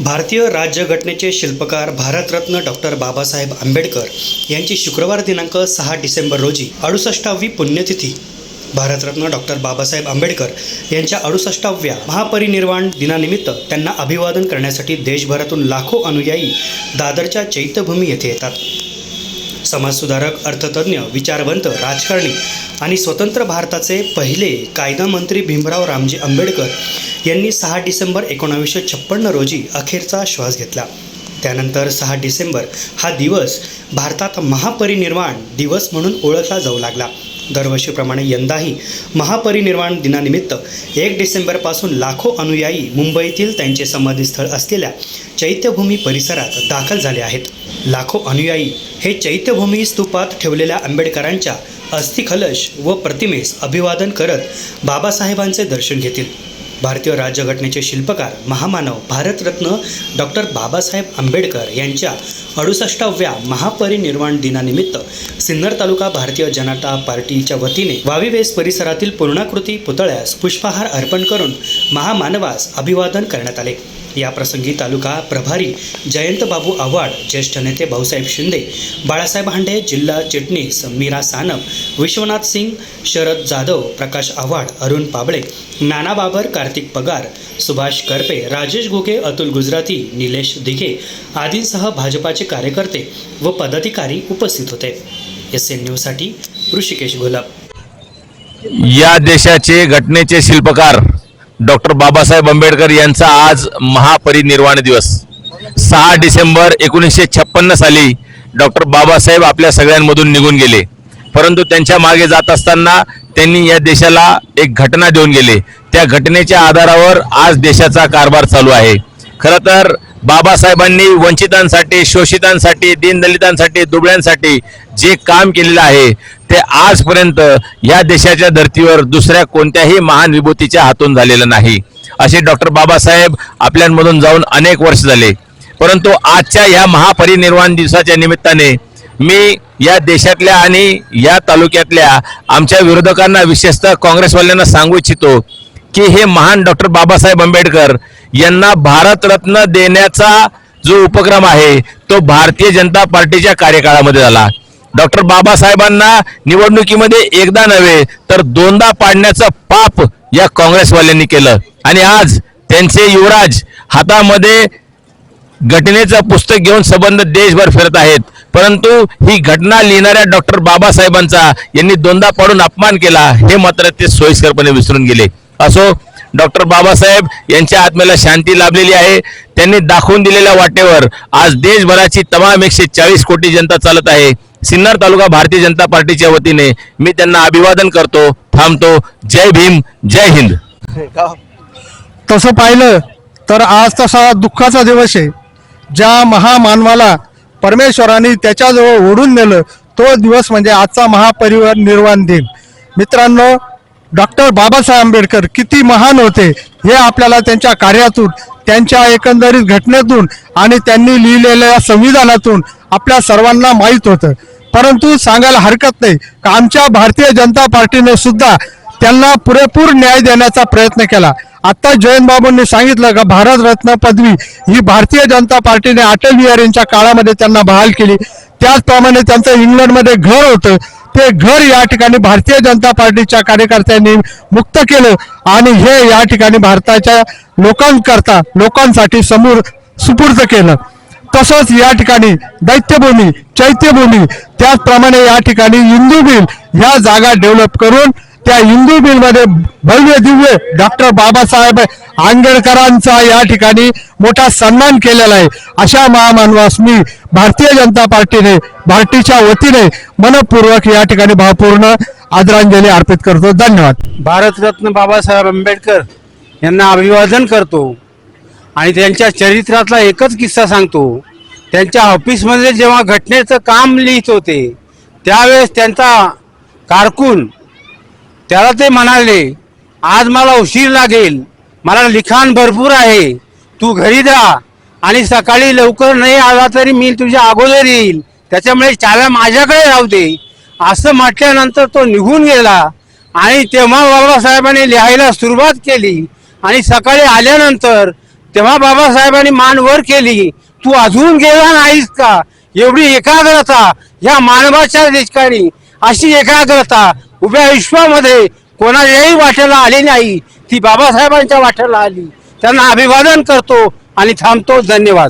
भारतीय राज्यघटनेचे शिल्पकार भारतरत्न डॉक्टर बाबासाहेब आंबेडकर यांची शुक्रवार दिनांक सहा डिसेंबर रोजी अडुसष्टावी पुण्यतिथी. भारतरत्न डॉक्टर बाबासाहेब आंबेडकर यांच्या अडुसष्टाव्या महापरिनिर्वाण दिनानिमित्त त्यांना अभिवादन करण्यासाठी देशभरातून लाखो अनुयायी दादरच्या चैत्यभूमी येथे येतात. समाजसुधारक अर्थतज्ज्ञ विचारवंत राजकारणी आणि स्वतंत्र भारताचे पहिले कायदा मंत्री भीमराव रामजी आंबेडकर यांनी सहा डिसेंबर एकोणावीसशे छप्पन्न रोजी अखेरचा श्वास घेतला. त्यानंतर सहा डिसेंबर हा दिवस भारतात महापरिनिर्वाण दिवस म्हणून ओळखला जाऊ लागला. दरवर्षीप्रमाणे यंदाही महापरिनिर्वाण दिनानिमित्त एक डिसेंबरपासून लाखो अनुयायी मुंबईतील त्यांचे समाधीस्थळ असलेल्या चैत्यभूमी परिसरात दाखल झाले आहेत. लाखो अनुयायी हे चैत्यभूमी स्तूपात ठेवलेल्या आंबेडकरांच्या अस्थिकलश व प्रतिमेस अभिवादन करत बाबासाहेबांचे दर्शन घेतील. भारतीय राज्यघटनेचे शिल्पकार महामानव भारतरत्न डॉक्टर बाबासाहेब आंबेडकर यांच्या अडुसष्टाव्या महापरिनिर्वाण दिनानिमित्त सिन्नर तालुका भारतीय जनता पार्टीच्या वतीने वावीवेस परिसरातील पूर्णाकृती पुतळ्यास पुष्पहार अर्पण करून महामानवास अभिवादन करण्यात आले. याप्रसंगी तालुका प्रभारी जयंत बाबू आव्हाड ज्येष्ठ नेते भाऊसाहेब शिंदे बाळासाहेब हांडे जिल्हा चिटणीस मीरा सानप विश्वनाथ सिंग शरद जाधव प्रकाश आव्हाड अरुण पाबळे नाना बाबर कार्तिक पगार सुभाष करपे राजेश घुगे अतुल गुजराती निलेश दिघे आदींसह भाजपाचे कार्यकर्ते व पदाधिकारी उपस्थित होते. एस एन न्यूजसाठी ऋषिकेश गुलाब या देशाचे घटनेचे शिल्पकार डॉक्टर बाबासाहेब आंबेडकर यांचा आज महापरिनिर्वाण दिवस. सहा डिसेंबर एकोणीसशे छप्पन्न साली डॉक्टर बाबासाहेब आपल्या सगळ्यांमधून निघून गेले. परंतु त्यांच्या मागे जात असताना त्यांनी या देशाला एक घटना देऊन गेले. त्या घटनेच्या आधारावर आज देशाचा कारभार चालू आहे. खरं तर बाबासाहेबांनी वंचितांसाठी शोषितांसाठी दीनदलितांसाठी दुबळ्यांसाठी जे काम केलेलं आहे ते आजपर्यंत या देशाच्या धर्तीवर दुसऱ्या कोणत्याही महान विभूतीच्या हातून झालेलं नाही. असे डॉक्टर बाबासाहेब आपल्यामधून जाऊन अनेक वर्ष झाले. परंतु आजच्या या महापरिनिर्वाण दिवसाच्या निमित्ताने मी या देशातल्या आणि या तालुक्यातल्या आमच्या विरोधकांना विशेषतः काँग्रेसवाल्यांना सांगू इच्छितो की हे महान डॉक्टर बाबासाहेब आंबेडकर यांना भारतरत्न देण्याचा जो उपक्रम आहे तो भारतीय जनता पार्टीच्या कार्यकाळामध्ये झाला. डॉक्टर बाबासाहेबांना निवडणुकीमध्ये एकदा नव्हे तर दोनदा पाडण्याचं पाप या काँग्रेसवाल्यांनी केलं. आणि आज त्यांचे युवराज हातामध्ये घटनेचं पुस्तक घेऊन संबंध देशभर फिरत आहेत. परंतु ही घटना लिहिणाऱ्या डॉक्टर बाबासाहेबांचा यांनी दोनदा पाडून अपमान केला हे मात्र ते सोयीस्करपणे विसरून गेले. असो डॉक्टर बाबासाहेब यांच्या आत्म्याला शांती लाभलेली आहे. त्यांनी दाखवून दिलेल्या वाटेवर आज देशभराची तमाम एकशे चाळीस कोटी जनता चालत आहे. सिन्नर तालुका भारतीय जनता पार्टीच्या वतीने मी त्यांना अभिवादन करतो थांबतो. जय भीम जय हिंद. तसं पाहिलं तर आज तसा दुःखाचा दिवस आहे. ज्या महामानवाला परमेश्वराने त्याच्याजवळ ओढून नेलं तो दिवस म्हणजे आजचा महापरिवार निर्वाण दिन. मित्रांनो डॉक्टर बाबासाहेब आंबेडकर किती महान होते हे आपल्याला त्यांच्या कार्यातून त्यांच्या एकंदरीत घटनेतून आणि त्यांनी लिहिलेल्या संविधानातून आपल्या सर्वांना माहीत होतं. परंतु सांगायला हरकत नाही का आमच्या भारतीय जनता पार्टीने सुद्धा त्यांना पुरेपूर न्याय देण्याचा प्रयत्न केला. आता जयंत बाबूंनी सांगितलं का भारतरत्न पदवी ही भारतीय जनता पार्टीने अटल बिहारींच्या काळामध्ये त्यांना बहाल केली. त्याचप्रमाणे त्यांचं इंग्लंडमध्ये घर होतं. ते घर या ठिकाणी भारतीय जनता पार्टीच्या कार्यकर्त्यांनी मुक्त केलं आणि हे या ठिकाणी भारताच्या लोकांकरता लोकांसाठी समोर सुपूर्द केलं. तसंच या ठिकाणी दैत्यभूमी चैत्यभूमी त्याचप्रमाणे या ठिकाणी हिंदू बिल ह्या जागा डेव्हलप करून त्या हिंदू बिलमध्ये भव्य दिव्य डॉक्टर बाबासाहेब आंबेडकरांचा या ठिकाणी मोठा सन्मान केलेला आहे. अशा महामानवास मी भारतीय जनता पार्टीने भारतीच्या वतीने मनपूर्वक या ठिकाणी भावपूर्ण आदरांजली अर्पित करतो. धन्यवाद. भारतरत्न बाबासाहेब आंबेडकर यांना अभिवादन करतो आणि त्यांच्या चरित्रातला एकच किस्सा सांगतो. त्यांच्या ऑफिसमध्ये जेव्हा घटनेचं काम लिहित होते त्यावेळेस त्यांचा कारकून त्याला ते म्हणाले आज मला उशीर लागेल. मला लिखाण भरपूर आहे. तू घरी जा. आणि सकाळी लवकर नाही आला तरी मी तुझ्या अगोदर येईल. त्याच्यामुळे चाव्या माझ्याकडे राहू दे. असं म्हटल्यानंतर तो निघून गेला. आणि तेव्हा बाबासाहेबांनी लिहायला सुरुवात केली. आणि सकाळी आल्यानंतर तेव्हा बाबासाहेबांनी मान वर केली तू अजून गेला नाहीस का? एवढी एकाग्रता या मानवाच्या ठिकाणी. अशी एकाग्रता उभ्या विश्वामध्ये कोणाच्याही वाट्याला आली नाही. ती बाबासाहेबांच्या वाट्याला आली. त्यांना अभिवादन करतो आणि थांबतो. धन्यवाद.